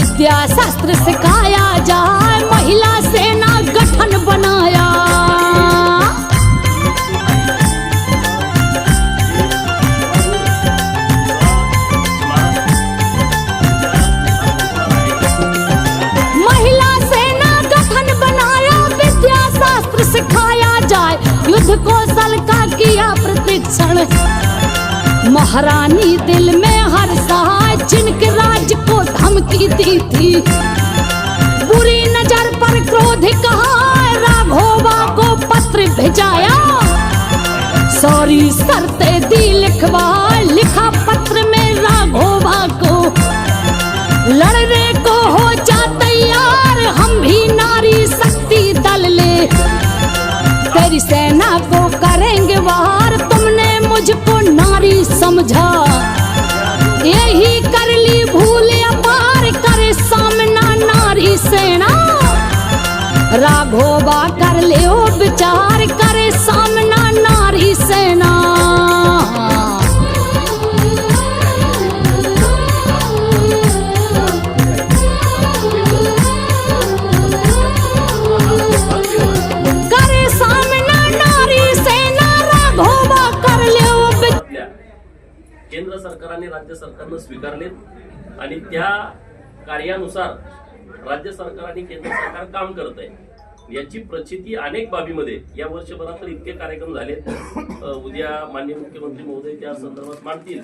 विद्या शास्त्र सिखाया जाए, महिला सेना गठन बनाया। महिला सेना गठन बनाया, विद्या शास्त्र सिखाया जाए। युद्ध कौशल का किया प्रतिक्षण महारानी दिल में दी थी। बुरी नज़र पर क्रोध कहा, राघोबा को पत्र भेजाया। सॉरी सरते दी लिखवा, लिखा पत्र में राघोबा को। लड़ने को हो जा तैयार, हम भी नारी शक्ति दल ले। तेरी सेना को करेंगे वार, तुमने मुझको नारी समझा। राघोबा कर ले ओ विचार करे सामना नारी सेना। करे सामना नारी सेना राघोबा कर ले ओ विचार आपल्या केंद्र सरकारने राज्य सरकारनं स्वीकारलेत. आणि त्या कार्यानुसार राज्य सरकार केंद्र सरकार काम करत आहे याची प्रचिती अनेक बाबीमध्ये. या वर्षभरात तर इतके कार्यक्रम झालेत. उद्या माननीय मुख्यमंत्री महोदय त्या संदर्भात मांडतील.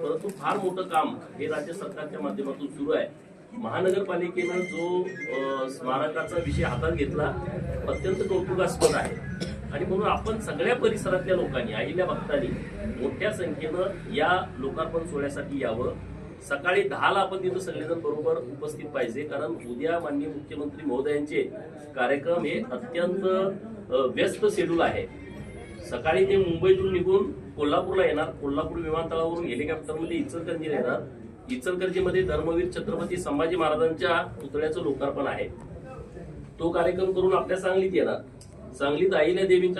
परंतु फार मोठं काम हे राज्य सरकारच्या माध्यमातून सुरू आहे. महानगरपालिकेनं जो स्मारकाचा विषय हातात घेतला अत्यंत कौतुकास्पद आहे. आणि म्हणून आपण सगळ्या परिसरातल्या लोकांनी आईल्या भक्तांनी मोठ्या संख्येनं या लोकार्पण सोहळ्यासाठी यावं. सकाळी दहाला आपण तिथं सगळेजण बरोबर उपस्थित पाहिजे. कारण उद्या माननीय मुख्यमंत्री महोदयांचे कार्यक्रम हे अत्यंत व्यस्त शेड्यूल आहे. सकाळी ते मुंबईतून निघून कोल्हापूरला येणार. कोल्हापूर विमानतळावरून हेलिकॉप्टरमध्ये इचलकरंजीला येणार. इचलकरंजीमध्ये धर्मवीर छत्रपती संभाजी महाराजांच्या पुतळ्याचं लोकार्पण आहे. तो कार्यक्रम करून आपल्या सांगलीत येणार. सांगलीत अहिल्या देवींच्या